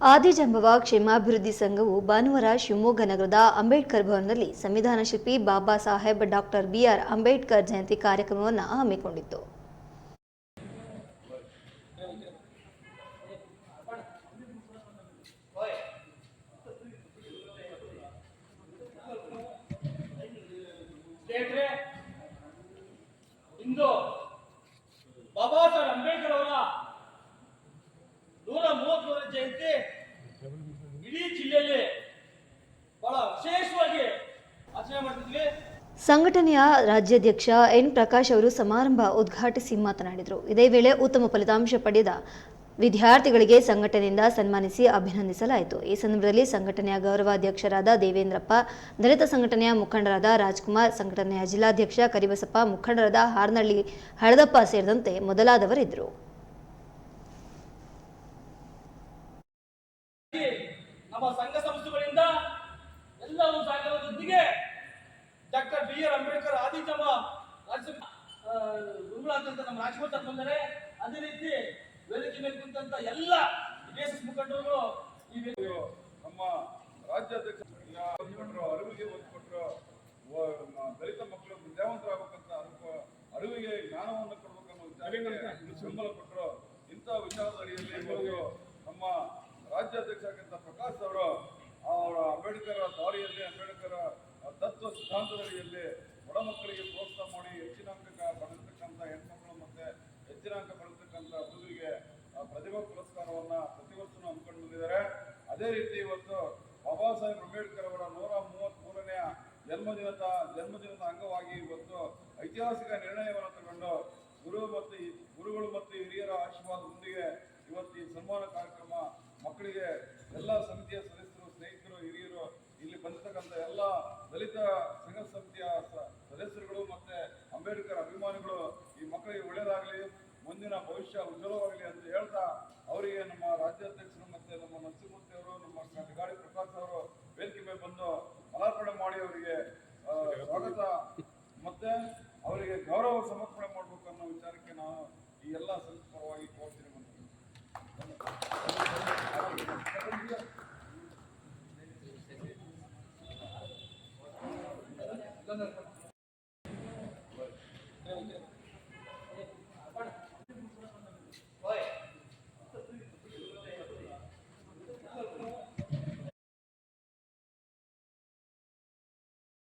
ಆದಿಜಂಬವ ಕ್ಷೇಮಾಭಿವೃದ್ಧಿ ಸಂಘವು ಭಾನುವಾರ ಶಿವಮೊಗ್ಗ ನಗರದ ಅಂಬೇಡ್ಕರ್ ಭವನದಲ್ಲಿ ಸಂವಿಧಾನ ಶಿಲ್ಪಿ ಬಾಬಾ ಸಾಹೇಬ್ ಡಾಕ್ಟರ್ ಬಿಆರ್ ಅಂಬೇಡ್ಕರ್ ಜಯಂತಿ ಕಾರ್ಯಕ್ರಮವನ್ನು ಹಮ್ಮಿಕೊಂಡಿತ್ತು ಸ್ನೇಹಿತರೆ ಇಂದು ಬಾಬಾ ಸಾಹೇಬ್ ಅಂಬೇಡ್ಕರ್ ಅವರ ನೂರ ಮೂವತ್ಮೂರನೇ ಜಯಂತಿ ಇಡೀ ಜಿಲ್ಲೆಯಲ್ಲಿ ಬಹಳ ವಿಶೇಷವಾಗಿ ಆಚರಣೆ ಮಾಡ್ತಿದ್ವಿ ಸಂಘಟನೆಯ ರಾಜ್ಯಾಧ್ಯಕ್ಷ ಎನ್ ಪ್ರಕಾಶ್ ಅವರು ಸಮಾರಂಭ ಉದ್ಘಾಟಿಸಿ ಮಾತನಾಡಿದರು. ಇದೇ ವೇಳೆ ಉತ್ತಮ ಫಲಿತಾಂಶ ಪಡೆದ ವಿದ್ಯಾರ್ಥಿಗಳಿಗೆ ಸಂಘಟನೆಯಿಂದ ಸನ್ಮಾನಿಸಿ ಅಭಿನಂದಿಸಲಾಯಿತು. ಈ ಸಂದರ್ಭದಲ್ಲಿ ಸಂಘಟನೆಯ ಗೌರವಾಧ್ಯಕ್ಷರಾದ ದೇವೇಂದ್ರಪ್ಪ, ದಲಿತ ಸಂಘಟನೆಯ ಮುಖಂಡರಾದ ರಾಜ್ಕುಮಾರ್, ಸಂಘಟನೆಯ ಜಿಲ್ಲಾಧ್ಯಕ್ಷ ಕರಿಬಸಪ್ಪ, ಮುಖಂಡರಾದ ಹಾರ್ನಳ್ಳಿ ಹಳದಪ್ಪ ಸೇರಿದಂತೆ ಮೊದಲಾದವರಿದ್ದರು. ನಮ್ಮ ಸಂಘ ಗುರುಗಳಾದಂತ ನಮ್ಮ ಸರ್ ಬಂದರೆ ಅದೇ ರೀತಿ ವೇದಿಕೆ ಮೇಲೆ ಕುಂತಂತ ಎಲ್ಲ ಡಿಎಸ್ಎಸ್ ಮುಖಂಡರು ಈ ನಮ್ಮ ರಾಜ್ಯಾಧ್ಯಕ್ಷ ಅರಿವಿಗೆ ಒತ್ತು ಕೊಟ್ಟರು ದಲಿತ ಮಕ್ಕಳು ವಿದ್ಯಾವಂತರಾಗಬೇಕಂತ ಅರಿವು- ಅರಿವಿಗೆ ಜ್ಞಾನವನ್ನು ಕೊಡ್ಬೇಕನ್ನೋ ಬೆಂಬಲ ಕೊಟ್ಟರು ಇಂಥ ವಿಚಾರದ ಅಡಿಯಲ್ಲಿ ಇವತ್ತು ನಮ್ಮ ರಾಜ್ಯಾಧ್ಯಕ್ಷ ಆಗಿದ್ದ ಪ್ರಕಾಶ್ ಅವರು ಅವರ ಅಂಬೇಡ್ಕರ್ ದಾರಿಯಲ್ಲಿ, ಅಂಬೇಡ್ಕರ್ ತತ್ವ ಸಿದ್ಧಾಂತದ ಅಡಿಯಲ್ಲಿ ಬಡ ಮಕ್ಕಳಿಗೆ ಪ್ರೋತ್ಸಾಹ ಮಾಡಿ ಹೆಚ್ಚಿನ ಅಂಕ ಪಡೆದಿರ್ತಕ್ಕಂಥ ಹೆಣ್ಮಕ್ಳು ಮತ್ತೆ ಹೆಚ್ಚಿನ ಅಂಕ ಪಡೆದಿರ್ತಕ್ಕಂಥ ಹುಡುಗರಿಗೆ ಪ್ರತಿಭಾ ಪುರಸ್ಕಾರವನ್ನ ಪ್ರತಿ ವರ್ಷನೂ ಹಮ್ಮಿಕೊಂಡು ಬಂದಿದ್ದಾರೆ. ಅದೇ ರೀತಿ ಇವತ್ತು ಬಾಬಾ ಸಾಹೇಬ್ ಅಂಬೇಡ್ಕರ್ ಅವರ ನೂರ ಮೂವತ್ತ್ ಮೂರನೆಯ ಜನ್ಮದಿನದ ಜನ್ಮದಿನದ ಅಂಗವಾಗಿ ಇವತ್ತು ಐತಿಹಾಸಿಕ ನಿರ್ಣಯವನ್ನು ತಗೊಂಡು ಗುರು ಮತ್ತು ಗುರುಗಳು ಮತ್ತು ಹಿರಿಯರ ಆಶೀರ್ವಾದದೊಂದಿಗೆ ಇವತ್ತು ಈ ಸನ್ಮಾನ ಕಾರ್ಯಕ್ರಮ ಮಕ್ಕಳಿಗೆ ಭವಿಷ್ಯ ಉಜ್ವಲವಾಗಲಿ ಅಂತ ಹೇಳ್ತಾ ಅವರಿಗೆ ನಮ್ಮ ರಾಜ್ಯಾಧ್ಯಕ್ಷರು ಮತ್ತೆ ನಮ್ಮ ನರಸಿಂಹಮೂರ್ತಿ ಅವರು, ನಮ್ಮ ಗಾಳಿ ಪ್ರಕಾಶ್ ಅವರು ವೇದಿಕೆ ಮೇಲೆ ಬಂದು ಮಾಲಾರ್ಪಣೆ ಮಾಡಿ ಅವರಿಗೆ ಸ್ವಾಗತ. ಮತ್ತೆ ಅವರಿಗೆ ಗೌರವ ಸಮರ್ಪಣೆ ಮಾಡಬೇಕು ಅನ್ನೋ ವಿಚಾರಕ್ಕೆ ನಾವು ಈ ಎಲ್ಲ ಪರವಾಗಿ ಕೋರ್ತೀನಿ